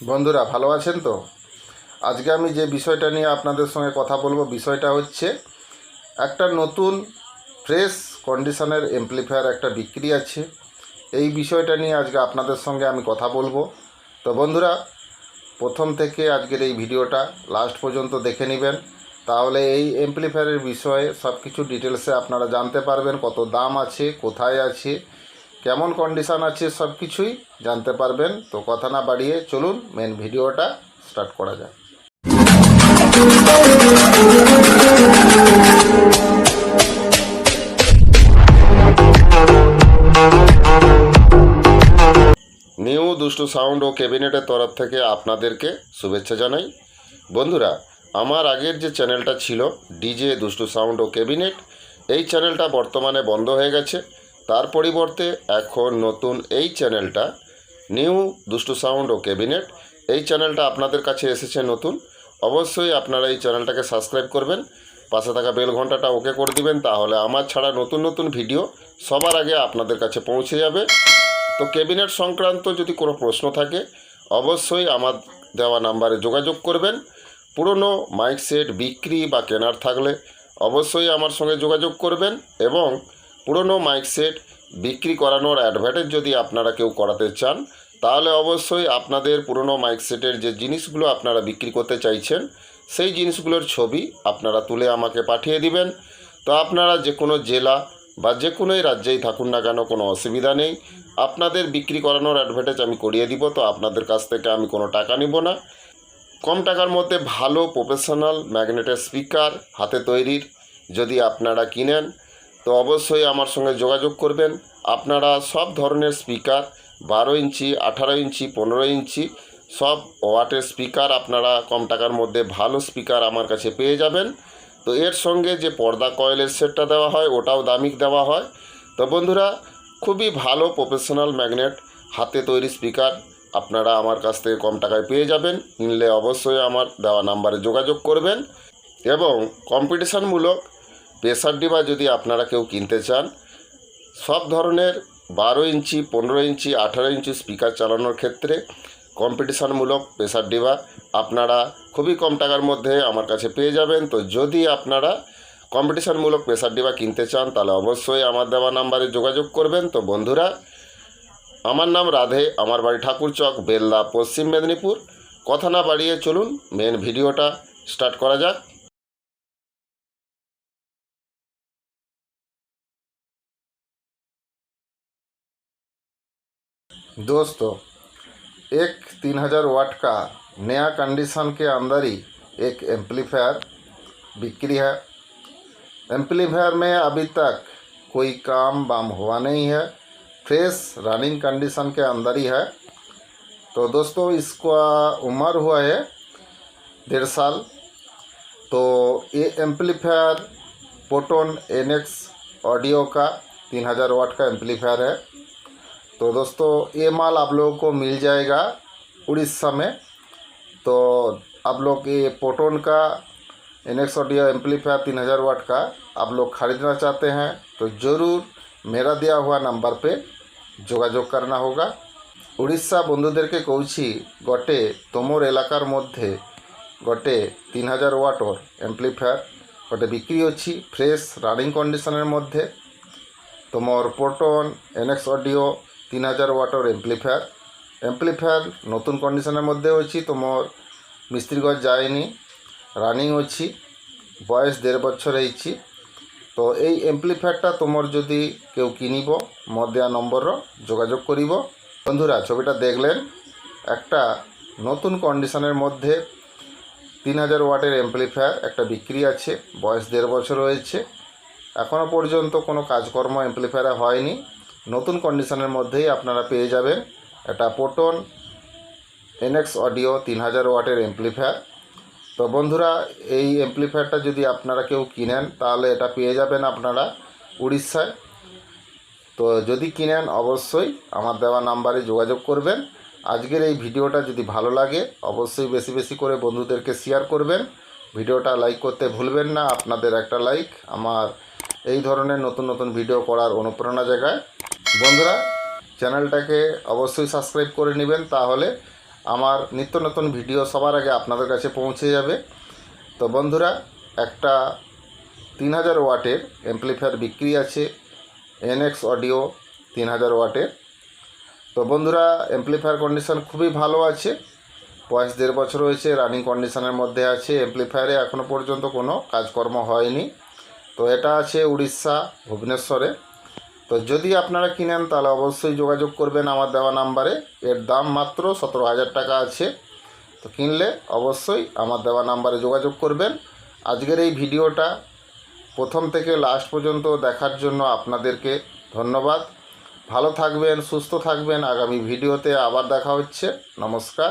বন্ধুরা, ভালো আছেন তো? আজকে আমি যে বিষয়টা নিয়ে আপনাদের সঙ্গে কথা বলব, বিষয়টা হচ্ছে একটা নতুন ফ্রেশ কন্ডিশনের এমপ্লিফায়ার একটা বিক্রি আছে। এই বিষয়টা নিয়ে আজকে আপনাদের সঙ্গে আমি কথা বলব। তো বন্ধুরা, প্রথম থেকে আজকের এই ভিডিওটা লাস্ট পর্যন্ত দেখে নেবেন। তাহলে এই এমপ্লিফায়ারের বিষয়ে সব কিছু ডিটেলসে আপনারা জানতে পারবেন, কত দাম আছে, কোথায় আছে কেমন কন্ডিশন আছে সব কিছুই জানতে পারবেন। তো কথা না বাড়িয়ে চলুন মেন ভিডিওটা স্টার্ট করা যাক। নিউ দুষ্টু সাউন্ড ও ক্যাবিনেটের তরফ থেকে আপনাদেরকে শুভেচ্ছা জানাই। বন্ধুরা, আমার আগের যে চ্যানেলটা ছিল, ডিজে দুষ্টু সাউন্ড ও ক্যাবিনেট, এই চ্যানেলটা বর্তমানে বন্ধ হয়ে গেছে। তার পরিবর্তে এখন নতুন এই চ্যানেলটা, নিউ দুষ্টু সাউন্ড ও ক্যাবিনেট, এই চ্যানেলটা আপনাদের কাছে এসেছে নতুন। অবশ্যই আপনারা এই চ্যানেলটাকে সাবস্ক্রাইব করবেন, পাশে থাকা বেল ঘন্টাটা ওকে করে দিবেন, তাহলে আমার ছাড়া নতুন নতুন ভিডিও সবার আগে আপনাদের কাছে পৌঁছে যাবে। তো ক্যাবিনেট সংক্রান্ত যদি কোনো প্রশ্ন থাকে, অবশ্যই আমার দেওয়া নাম্বারে যোগাযোগ করবেন। পুরনো মাইক সেট বিক্রি বা কেনার থাকলে অবশ্যই আমার সঙ্গে যোগাযোগ করবেন এবং পুরনো মাইক সেট বিক্রি করানোর অ্যাডভার্টাইজ যদি আপনারা কেউ করাতে চান, তাহলে অবশ্যই আপনাদের পুরনো মাইক সেটের যে জিনিসগুলো আপনারা বিক্রি করতে চাইছেন, সেই জিনিসগুলোর ছবি আপনারা তুলে আমাকে পাঠিয়ে দিবেন। তো আপনারা যে কোনো জেলা বা যে কোনোই রাজ্যেই থাকুন না কেন, কোনো অসুবিধা নেই। আপনাদের বিক্রি করানোর অ্যাডভার্টাইজ আমি করিয়ে দিব, তো আপনাদের কাছ থেকে আমি কোনো টাকা নিব না। কম টাকার মধ্যে ভালো প্রফেশনাল ম্যাগনেটের স্পিকার হাতে তৈরির যদি আপনারা কিনেন তো অবশ্যই আমার সঙ্গে যোগাযোগ করবেন। আপনারা সব ধরনের স্পিকার, বারো ইঞ্চি, আঠারো ইঞ্চি, পনেরো ইঞ্চি, সব ওয়াটের স্পিকার আপনারা কম টাকার মধ্যে ভালো স্পিকার আমার কাছে পেয়ে যাবেন। তো এর সঙ্গে যে পর্দা কয়েলের সেটটা দেওয়া হয়, ওটাও দামিক দেওয়া হয়। তো বন্ধুরা, খুবই ভালো প্রফেশনাল ম্যাগনেট হাতে তৈরি স্পিকার আপনারা আমার কাছ থেকে কম টাকায় পেয়ে যাবেন। কিনলে অবশ্যই আমার দেওয়া নাম্বারে যোগাযোগ করবেন এবং কম্পিটিশানমূলক প্রেসার ডিবা যদি আপনারা কেউ কিনতে চান, সব ধরনের বারো ইঞ্চি, পনেরো ইঞ্চি, আঠারো ইঞ্চি স্পিকার চালানোর ক্ষেত্রে কম্পিটিশানমূলক প্রেসার ডিবা আপনারা খুবই কম টাকার মধ্যে আমার কাছে পেয়ে যাবেন। তো যদি আপনারা কম্পিটিশানমূলক প্রেসার ডিবা কিনতে চান, তাহলে অবশ্যই আমার দেওয়া নাম্বারে যোগাযোগ করবেন। তো বন্ধুরা, আমার নাম রাধে, আমার বাড়ি ঠাকুরচক বেল্লা, পশ্চিম মেদিনীপুর। কথা না বাড়িয়ে চলুন মেন ভিডিওটা স্টার্ট করা যাক। दोस्तों, एक तीन हज़ार वाट का नया कंडीशन के अंदर ही एक एम्पलीफायर बिक्री है। एम्पलीफायर में अभी तक कोई काम बाम हुआ नहीं है। फ्रेश रनिंग कंडीशन के अंदर ही है। तो दोस्तों, इसका उम्र हुआ है डेढ़ साल। तो ये एम्पलीफायर पोटोन एनएक्स ऑडियो का तीन हज़ार वाट का एम्पलीफायर है। तो दोस्तों ये माल आप लोगों को मिल जाएगा उड़ीसा में तो आप लोग ये पोटोन का एनएक्स ऑडियो एम्पलीफायर तीन हज़ार वाट का आप लोग ख़रीदना चाहते हैं तो ज़रूर मेरा दिया हुआ नंबर पे যোগাযোগ करना होगा উড়িষ্যা বন্ধুদেরকে কৌছি গটে তোমর এলাকার মধ্যে গটে তিন হাজার ওয়াটর এমপ্লিফায়ার গটে বিক্রি অছি ফ্রেশ রানিং কন্ডিশনের মধ্যে তোমার পোটন এনএক্স অডিও তিন হাজার ওয়াটর এমপ্লিফায়ার এমপ্লিফায়ার নতুন কন্ডিশনের মধ্যে অছি তোমার মিস্ত্রিগজ যায়নি। রানিং অছি বয়স দেড় বছর হয়েছি। তো এই এমপ্লিফায়ারটা তোমার যদি কেউ কিনিব মত দেওয়া নম্বরর যোগাযোগ করিব। বন্ধুরা, ছবিটা দেখলেন, একটা নতুন কন্ডিশনের মধ্যে তিন হাজার ওয়াটের এমপ্লিফায়ার একটা বিক্রি আছে, বয়স দেড় বছর হয়েছে। এখনও পর্যন্ত কোনো কাজকর্ম এমপ্লিফায়ারে হয়নি। নতুন কন্ডিশনের মধ্যেই আপনারা পেয়ে যাবেন এটা পোটন এনএক্স অডিও তিন হাজার ওয়াটের এমপ্লিফায়ার তো বন্ধুরা, এই এমপ্লিফায়ারটা যদি আপনারা কেউ কিনেন, তাহলে এটা পেয়ে যাবেন আপনারা উড়িষ্যায়। তো যদি কিনেন, অবশ্যই আমার দেওয়া নাম্বারে যোগাযোগ করবেন। আজকের এই ভিডিওটা যদি ভালো লাগে, অবশ্যই বেশি বেশি করে বন্ধুদেরকে শেয়ার করবেন। ভিডিওটা লাইক করতে ভুলবেন না, আপনাদের একটা লাইক আমার এই ধরনের নতুন নতুন ভিডিও করার অনুপ্রেরণা জায়গায় বন্ধুরা, চ্যানেলটাকে অবশ্যই সাবস্ক্রাইব করে নেবেন, তাহলে আমার নিত্য নতুন ভিডিও সবার আগে আপনাদের কাছে পৌঁছে যাবে। তো বন্ধুরা, একটা তিন হাজার ওয়াটের অ্যাম্পলিফায়ার বিক্রি আছে এনএক্স অডিও তিন হাজার ওয়াটের। তো বন্ধুরা অ্যাম্পলিফায়ার কন্ডিশন খুবই ভালো আছে, বয়স দেড় বছর হয়েছে রানিং কন্ডিশনের মধ্যে আছে অ্যাম্পলিফায়ারে এখনও পর্যন্ত কোনো কাজকর্ম হয়নি। তো এটা আছে উড়িষ্যা, ভুবনেশ্বরে। তো যদি আপনারা কিনেন, তাহলে অবশ্যই যোগাযোগ করবেন আমার দেওয়া নাম্বারে। এর দাম মাত্র সতেরো হাজার টাকা আছে। তো কিনলে অবশ্যই আমার দেওয়া নাম্বারে যোগাযোগ করবেন। আজকের এই ভিডিওটা প্রথম থেকে লাস্ট পর্যন্ত দেখার জন্য আপনাদেরকে ধন্যবাদ। ভালো থাকবেন, সুস্থ থাকবেন। আগামী ভিডিওতে আবার দেখা হচ্ছে। নমস্কার।